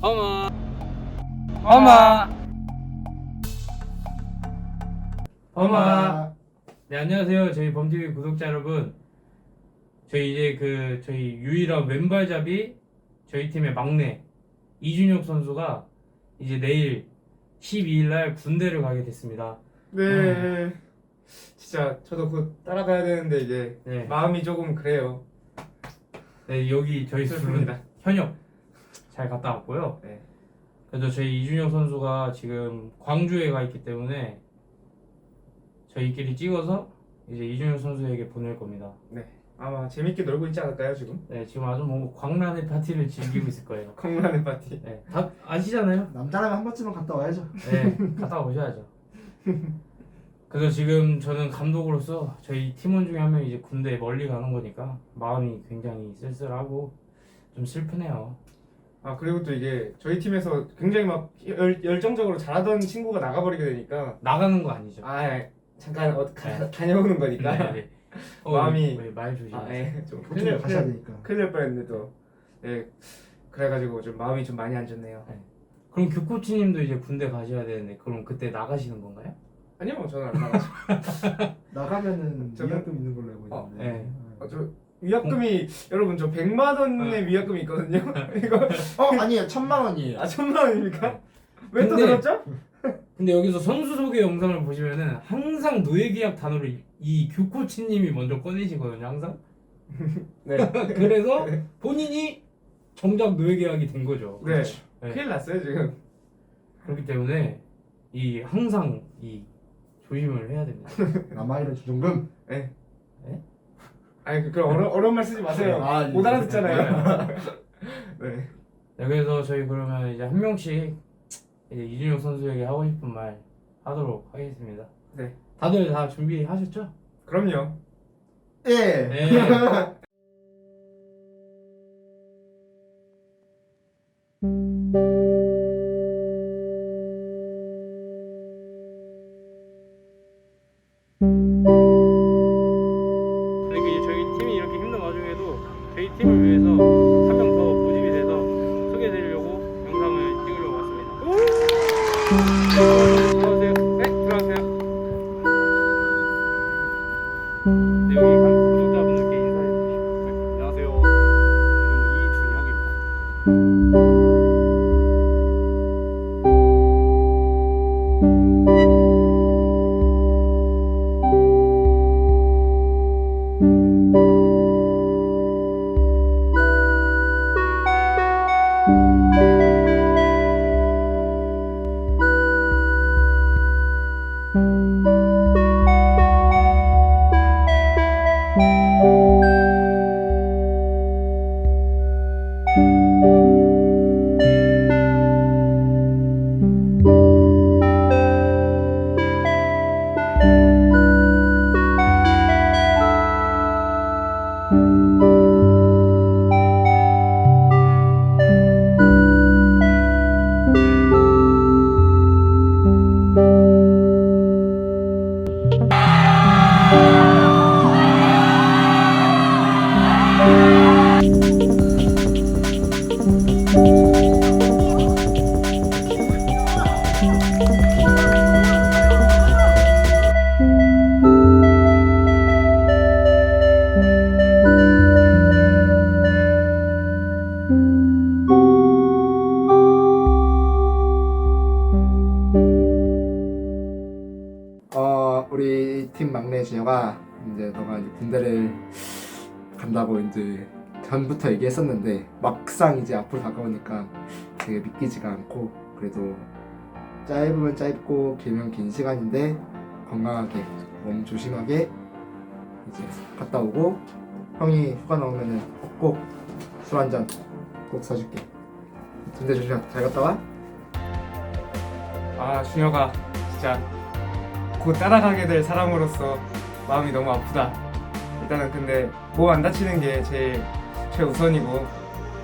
어마 어마 어마 네 안녕하세요. 저희 범TV 구독자 여러분. 저희 이제 그 저희 유일한 왼발잡이 저희 팀의 막내 이준혁 선수가 이제 내일 12일 날 군대를 가게 됐습니다. 네. 진짜 저도 곧 따라가야 되는데 이제 네, 마음이 조금 그래요. 네 여기 저희 슬픕니다. 현역 잘 갔다 왔고요 네. 그래서 저희 이준혁 선수가 지금 광주에 가 있기 때문에 저희끼리 찍어서 이제 이준혁 선수에게 보낼 겁니다. 아마 재밌게 놀고 있지 않을까요 지금? 네, 지금 아주 뭐 광란의 파티를 즐기고 있을 거예요. 콩라는 파티. 네, 다 아시잖아요. 남자라면 한 번쯤은 갔다 와야죠. 네, 갔다 오셔야죠. 그래서 지금 저는 감독으로서 저희 팀원 중에 한 명이 이제 군대 멀리 가는 거니까 마음이 굉장히 쓸쓸하고 좀 슬프네요. 아 그리고 또 이게 저희 팀에서 굉장히 막 열, 열정적으로 잘하던 친구가 나가버리게 되니까 나가는 거 아니죠? 아 잠깐 어, 가, 네. 다녀오는 거니까 네, 네. 어, 마음이- 왜, 말 조심. 아, 예, 좀 큰일 그쪽으로 날 가셔야 큰일 되니까. 큰일 날 뻔했는데 또 예, 그래가지고 좀 마음이 좀 많이 안 좋네요. 그럼 교코치님도 이제 군대 가셔야 되는데 그럼 그때 나가시는 건가요? 아니요 저는 안 나가죠. 나가면은 저는- 위약금 있는 걸로 알고 어, 있는데. 네. 어, 저 위약금이 여러분 저 100만 원의 위약금이 있거든요. 이거 어 아니에요 천만 원이에요. 아 천만 원입니까? 왜 또 근데- 들었죠? 근데 여기서 선수 소개 영상을 보시면은 항상 노예 계약 단어를 이 교코치님이 먼저 꺼내시거든요 항상 네. 그래서 본인이 정작 노예 계약이 된 거죠 네. 네. 큰일 났어요 지금. 그렇기 때문에 이 항상 이 조심을 해야 됩니다 남아있는 주중금. 네. 네? 아니 그 그런 어려 어려운 말 쓰지 마세요. 아, 못 알아듣잖아요. 네. 네, 그래서 저희 그러면 이제 한 명씩 이제 이준혁 선수에게 하고 싶은 말 하도록 하겠습니다 네. 다들 다 준비하셨죠? 그럼요. 예. 네 준혁아 이제 너가 이제 군대를 간다고 이제 전부터 얘기했었는데 막상 이제 앞으로 다가오니까 되게 믿기지가 않고 그래도 짧으면 짧고 길면 긴 시간인데 건강하게 몸 조심하게 이제 갔다 오고 형이 휴가 나오면은 꼭 술 한 잔 꼭 사줄게. 군대 조심 잘 갔다 와. 아 준혁아 진짜 곧 따라가게 될 사람으로서 마음이 너무 아프다. 일단은 근데 뭐 안 다치는 게 제일 최우선이고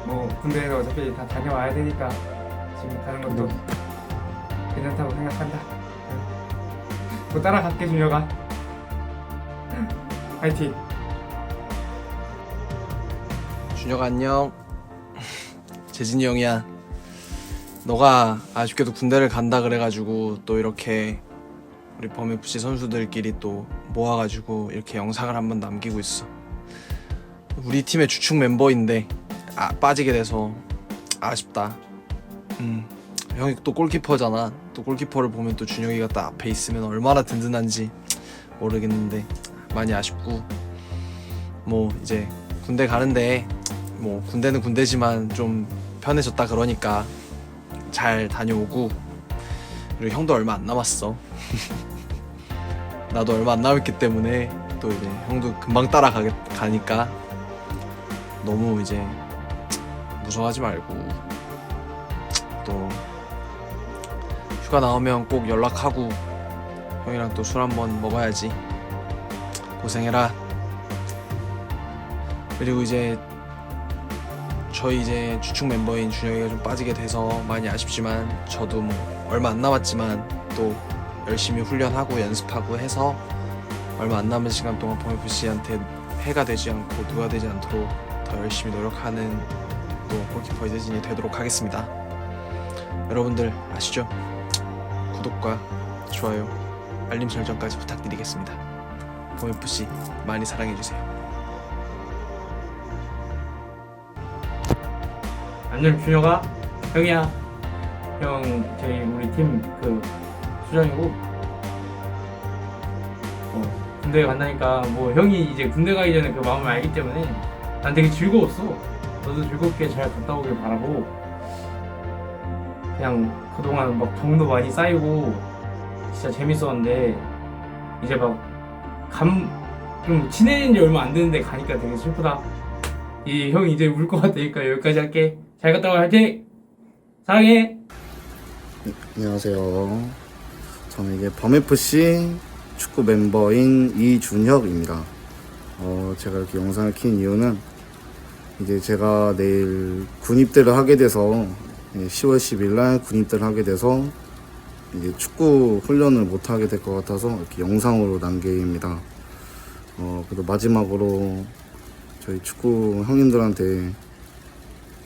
뭐 군대에서 어차피 다 다녀와야 되니까 지금 가는 것도 괜찮다고 생각한다. 곧 따라갈게 준혁아. 파이팅. 준혁 안녕. 재진이 형이야. 너가 아쉽게도 군대를 간다 그래가지고 또 이렇게 우리 범FC 선수들끼리 또 모아가지고 이렇게 영상을 한번 남기고 있어. 우리 팀의 주축 멤버인데 아, 빠지게 돼서 아쉽다. 음, 형이 또 골키퍼잖아. 또 골키퍼를 보면 또 준혁이가 딱 앞에 있으면 얼마나 든든한지 모르겠는데 많이 아쉽고 뭐 이제 군대 가는데 뭐 군대는 군대지만 좀 편해졌다 그러니까 잘 다녀오고 그리고 형도 얼마 안 남았어. 나도 얼마 안 남았기 때문에 또 이제 형도 금방 따라가니까 너무 이제 무서워하지 말고 또 휴가 나오면 꼭 연락하고 형이랑 또 술 한번 먹어야지. 고생해라. 그리고 이제 저희 이제 주축 멤버인 준혁이가 좀 빠지게 돼서 많이 아쉽지만 저도 뭐 얼마 안 남았지만 또 열심히 훈련하고 연습하고 해서 얼마 안 남은 시간 동안 범FC한테 해가 되지 않고 누가 되지 않도록 더 열심히 노력하는 또 골키퍼 이재진이 되도록 하겠습니다. 여러분들 아시죠? 구독과 좋아요, 알림 설정까지 부탁드리겠습니다. 범FC 많이 사랑해주세요. 안녕 준혁아 형이야 형 저희 우리 팀그 수장이고. 어, 군대 간다니까 뭐 형이 이제 군대 가기 전에 그 마음을 알기 때문에 난 되게 즐거웠어. 너도 즐겁게 잘 갔다 오길 바라고. 그냥 그동안 막 정도 많이 쌓이고 진짜 재밌었는데 이제 막감좀 친해진 지 얼마 안 됐는데 가니까 되게 슬프다. 이 형 이제 울 것 같으니까 여기까지 할게. 잘 갔다 와 화이팅! 사랑해! 안녕하세요. 저는 이게 범FC 축구 멤버인 이준혁입니다. 어, 제가 이렇게 영상을 킨 이유는 이제 제가 내일 군입대를 하게 돼서 예, 10월 10일 날 군입대를 하게 돼서 이제 축구 훈련을 못 하게 될 것 같아서 이렇게 영상으로 남깁니다. 어, 그래도 마지막으로 저희 축구 형님들한테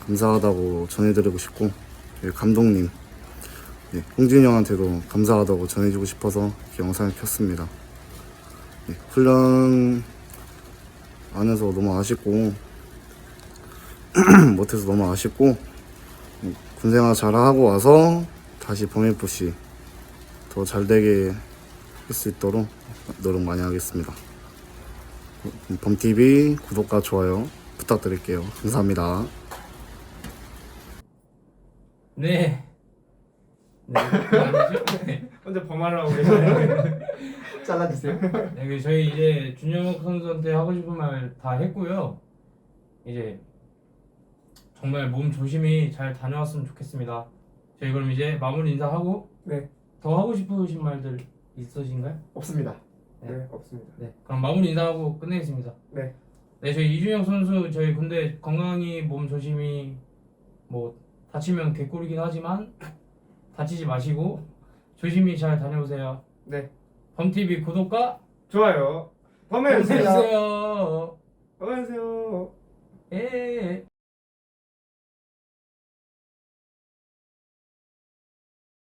감사하다고 전해드리고 싶고 저희 감독님 네, 홍진이 형한테도 감사하다고 전해주고 싶어서 영상을 켰습니다. 네, 훈련 안 해서 너무 아쉽고 못해서 너무 아쉽고 네, 군생활 잘하고 와서 다시 범FC 더 잘되게 할 수 있도록 노력 많이 하겠습니다. 범TV 구독과 좋아요 부탁드릴게요. 감사합니다. 네. 네. 네. 혼자 범하려고 그러시네. 잘라주세요. 네, 그 저희 이제 준혁 선수한테 하고 싶은 말 다 했고요. 이제 정말 몸 조심히 잘 다녀왔으면 좋겠습니다. 저희 그럼 이제 마무리 인사하고 네. 더 하고 싶으신 말들 있으신가요? 없습니다. 네, 없습니다. 네. 그럼 마무리 인사하고 끝내겠습니다. 네. 네, 저희 이준혁 선수 저희 군대 건강히 몸 조심히 뭐 다치면 개꿀이긴 하지만 다치지 마시고 조심히 잘 다녀오세요. 네. 범TV 구독과 좋아요. 범해주세요. 해주세요. 범해주세요. 예.